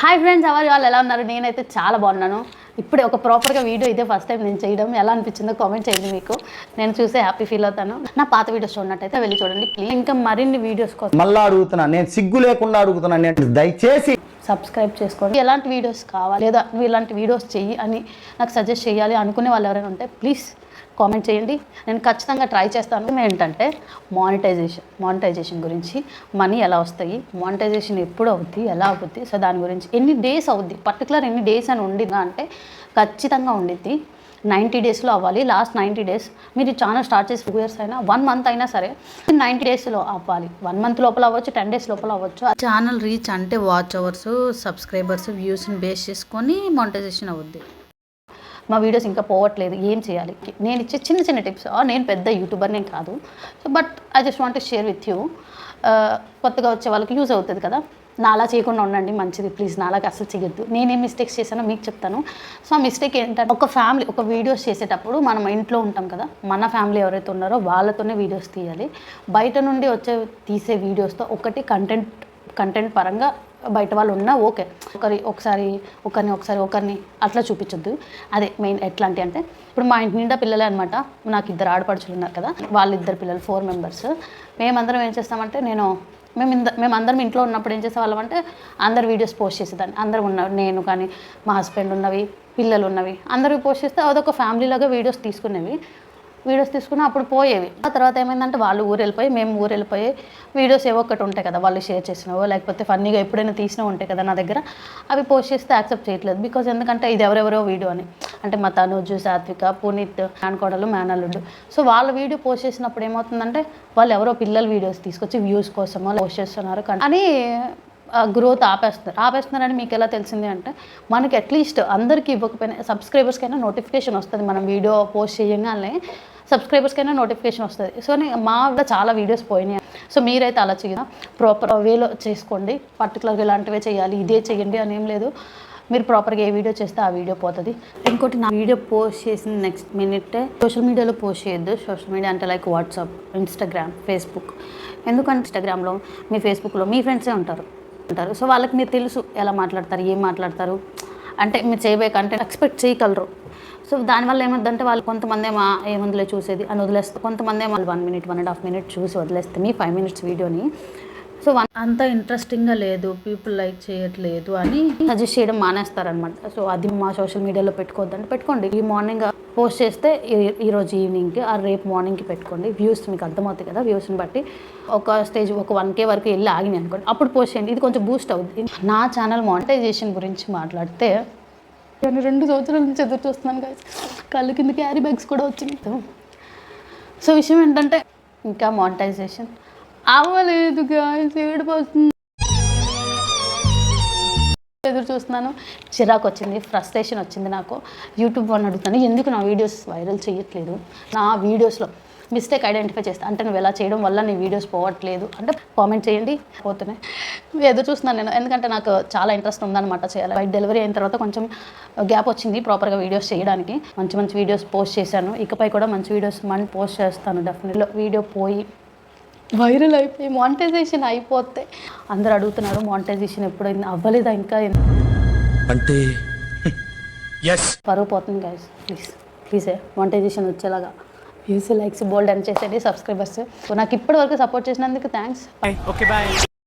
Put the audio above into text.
Hi friends ఎవరు వాళ్ళు ఎలా ఉన్నారు? నేనైతే చాలా బాగున్నాను. ఇప్పుడే ఒక ప్రాపర్గా వీడియో ఇదే ఫస్ట్ టైం నేను చేయడం. ఎలా అనిపించిందో కామెంట్ చేయండి మీకు. నేను చూసే హ్యాపీ ఫీల్ అవుతాను. నా పాత వీడియోస్ చూడనట్టయితే వెళ్ళి చూడండి ప్లీజ్ ఇంకా మరిన్ని వీడియోస్ కోసం మళ్ళా అడుగుతున్నా నేను సిగ్గు లేకుండా అడుగుతున్నా నేను దయచేసి సబ్స్క్రైబ్ చేసుకోండి. ఎలాంటి వీడియోస్ కావాలి? లేదా నువ్వు ఇలాంటి వీడియోస్ చెయ్యి అని నాకు సజెస్ట్ చేయాలి అనుకునే వాళ్ళు ఎవరైనా ఉంటే ప్లీజ్ కామెంట్ చేయండి. నేను ఖచ్చితంగా ట్రై చేస్తాను. ఏంటంటే మానిటైజేషన్ మానిటైజేషన్ గురించి మనీ ఎలా వస్తాయి మానిటైజేషన్ ఎప్పుడు అవుద్ది ఎలా అవుద్ది సో దాని గురించి ఎన్ని డేస్ అవుద్ది పర్టికులర్ ఎన్ని డేస్ అని ఉండిద్దా అంటే ఖచ్చితంగా ఉండిద్ది. నైంటీ డేస్లో అవ్వాలి. లాస్ట్ నైంటీ డేస్ మీరు ఛానల్ స్టార్ట్ చేసి టూ ఇయర్స్ అయినా వన్ మంత్ అయినా సరే నైంటీ డేస్లో అవ్వాలి. వన్ మంత్ లోపల అవ్వచ్చు టెన్ డేస్ లోపల అవ్వచ్చు. ఛానల్ రీచ్ అంటే వాచ్ అవర్స్ సబ్స్క్రైబర్స్ వ్యూస్ని బేస్ చేసుకొని మానిటైజేషన్ అవుద్ది. మా వీడియోస్ ఇంకా పోవట్లేదు ఏం చేయాలి? నేను ఇచ్చే చిన్న చిన్న టిప్స్ నేను పెద్ద యూట్యూబర్ నేను కాదు. So but I just want share with you కొత్తగా వచ్చే వాళ్ళకి యూజ్ అవుతుంది కదా. నాలా చేయకుండా ఉండండి మంచిది. ప్లీజ్ నాలాగా అసలు చేయొద్దు. నేనేం మిస్టేక్స్ చేశానో మీకు చెప్తాను. సో ఆ మిస్టేక్ ఏంటంటే ఒక ఫ్యామిలీ ఒక వీడియోస్ చేసేటప్పుడు మనం ఇంట్లో ఉంటాం కదా మన ఫ్యామిలీ ఎవరైతే ఉన్నారో వాళ్ళతోనే వీడియోస్ తీయాలి. బయట నుండి వచ్చే తీసే వీడియోస్తో ఒకటి కంటెంట్ కంటెంట్ పరంగా బయట వాళ్ళు ఉన్నా ఓకే. ఒకరి ఒకసారి ఒకరిని ఒకసారి ఒకరిని అట్లా చూపించొద్దు. అదే మెయిన్ ఎట్లాంటి అంటే ఇప్పుడు మా ఇంటి నిండా పిల్లలే అనమాట నాకు ఇద్దరు ఆడపడుచులు ఉన్నారు కదా. వాళ్ళిద్దరు పిల్లలు ఫోర్ మెంబర్స్. మేమందరం ఏం చేస్తామంటే నేను మేము ఇంద మేము అందరం ఇంట్లో ఉన్నప్పుడు ఏం చేసేవాళ్ళం అంటే అందరు వీడియోస్ పోస్ట్ చేసేదాన్ని. అందరూ ఉన్నారు నేను కానీ మా హస్బెండ్ ఉన్నవి పిల్లలు ఉన్నవి. అందరూ పోస్ట్ చేస్తే అదొక ఫ్యామిలీ లాగా వీడియోస్ తీసుకునేవి. వీడియోస్ తీసుకుని అప్పుడు పోయేవి. ఆ తర్వాత ఏమైందంటే వాళ్ళు ఊరు వెళ్ళిపోయి మేము ఊరు వెళ్ళిపోయి వీడియోస్ ఏవో ఒకటి ఉంటాయి కదా వాళ్ళు షేర్ చేసినవో లేకపోతే ఫన్నీగా ఎప్పుడైనా తీసినా ఉంటాయి కదా నా దగ్గర అవి పోస్ట్ చేస్తే యాక్సెప్ట్ చేయట్లేదు. బికాజ్ ఎందుకంటే ఇది ఎవరెవరో వీడియో అని. అంటే మా తనుజు సాత్విక పునీత్ మేనకోడలు మేనల్లుడు. సో వాళ్ళ వీడియో పోస్ట్ చేసినప్పుడు ఏమవుతుందంటే వాళ్ళు ఎవరో పిల్లల వీడియోస్ తీసుకొచ్చి వ్యూస్ కోసమో పోస్ట్ చేస్తున్నారు. కానీ అని గ్రోత్ ఆపేస్తున్నారు. ఆపేస్తున్నారని మీకు ఎలా తెలిసింది అంటే మనకి అట్లీస్ట్ అందరికీ ఇవ్వకపోయినా సబ్స్క్రైబర్స్కైనా నోటిఫికేషన్ వస్తుంది. మనం వీడియో పోస్ట్ చేయగానే సబ్స్క్రైబర్స్కైనా నోటిఫికేషన్ వస్తుంది. సో నే- మా చాలా వీడియోస్ పోయినాయి. సో మీరైతే అలా చేయదా ప్రాపర్ వేలో చేసుకోండి. పర్టికులర్గా ఇలాంటివే చేయాలి. ఇదే చేయండి అని ఏం లేదు. మీరు ప్రాపర్గా ఏ వీడియో చేస్తే ఆ వీడియో పోతుంది. ఇంకోటి నా వీడియో పోస్ట్ చేసిన నెక్స్ట్ మినిట్ సోషల్ మీడియాలో పోస్ట్ చేయొద్దు. సోషల్ మీడియా అంటే లైక్ వాట్సాప్ ఇన్స్టాగ్రామ్ ఫేస్బుక్ ఎందుకంటే ఇన్స్టాగ్రామ్లో మీ ఫేస్బుక్లో మీ ఫ్రెండ్సే ఉంటారు. ఉంటారు. సో వాళ్ళకి మీరు తెలుసు ఎలా మాట్లాడతారు ఏం మాట్లాడతారు. అంటే మీరు చేయబోయే కంటెంట్ ఎక్స్పెక్ట్ చేయగలరు. సో దానివల్ల ఏమొద్దంటే వాళ్ళు కొంతమంది ఏమో ఏముందిలే చూసేది అని వదిలేస్తారు. కొంతమంది ఏమో one minute one and half minute చూసి వదిలేస్తే మీ ఫైవ్ మినిట్స్ వీడియోని సో అంత ఇంట్రెస్టింగ్గా లేదు పీపుల్ లైక్ చేయట్లేదు అని సజెస్ట్ చేయడం మానేస్తారనమాట సో అది మా సోషల్ మీడియాలో పెట్టుకోవద్దంటే పెట్టుకోండి. ఈ మార్నింగ్ పోస్ట్ చేస్తే ఈ- రోజు ఈవినింగ్కి ఆ రేపు మార్నింగ్కి పెట్టుకోండి. వ్యూస్ మీకు అర్థమవుతాయి కదా వ్యూస్ని బట్టి. ఒక స్టేజ్ ఒక వన్ కే వరకు వెళ్ళి ఆగినాయి అనుకోండి. అప్పుడు పోస్ట్ చేయండి. ఇది కొంచెం బూస్ట్ అవుద్ది. నా ఛానల్ మానిటైజేషన్ గురించి మాట్లాడితే నేను రెండు సంవత్సరాల నుంచి ఎదురు చూస్తున్నాను guys. కళ్ళు కింద క్యారీ బ్యాగ్స్ కూడా వచ్చినాయి. సో విషయం ఏంటంటే ఇంకా మానిటైజేషన్ అవ్వలేదు గాయస్ ఏడిపోతుంది ఎదురు చూస్తున్నాను. చిరాకు వచ్చింది ఫ్రస్ట్రేషన్ వచ్చింది నాకు. యూట్యూబ్ వాళ్ళని అడుగుతాను ఎందుకు నా వీడియోస్ వైరల్ చేయట్లేదు? నా వీడియోస్లో మిస్టేక్ ఐడెంటిఫై చేస్తా. అంటే నువ్వు ఎలా చేయడం వల్ల నీ వీడియోస్ పోవట్లేదు? అంటే కామెంట్ చేయండి పోతున్నాయి. ఎదురు చూస్తున్నాను నేను. ఎందుకంటే నాకు చాలా ఇంట్రెస్ట్ ఉందన్నమాట చేయాలి బయట డెలివరీ అయిన తర్వాత కొంచెం గ్యాప్ వచ్చింది ప్రాపర్గా వీడియోస్ చేయడానికి. మంచి మంచి వీడియోస్ పోస్ట్ చేశాను. ఇకపై కూడా మంచి వీడియోస్ మనీ పోస్ట్ చేస్తాను డెఫినెట్లో వీడియో పోయి వైరల్ అయిపోయి మానిటైజేషన్ అయిపోతే అందరు అడుగుతున్నారు మానిటైజేషన్ ఎప్పుడైంది? అవ్వలేదా ఇంకా? అంటే పరువు పోతుంది గైస్ ప్లీజ్ ప్లీజే మానిటైజేషన్ వచ్చేలాగా. వ్యూస్ లైక్స్ బోల్డ్ అని చేసేది సబ్స్క్రైబర్స్ నాకు ఇప్పటి వరకు సపోర్ట్ చేసినందుకు థ్యాంక్స్ ఓకే బాయ్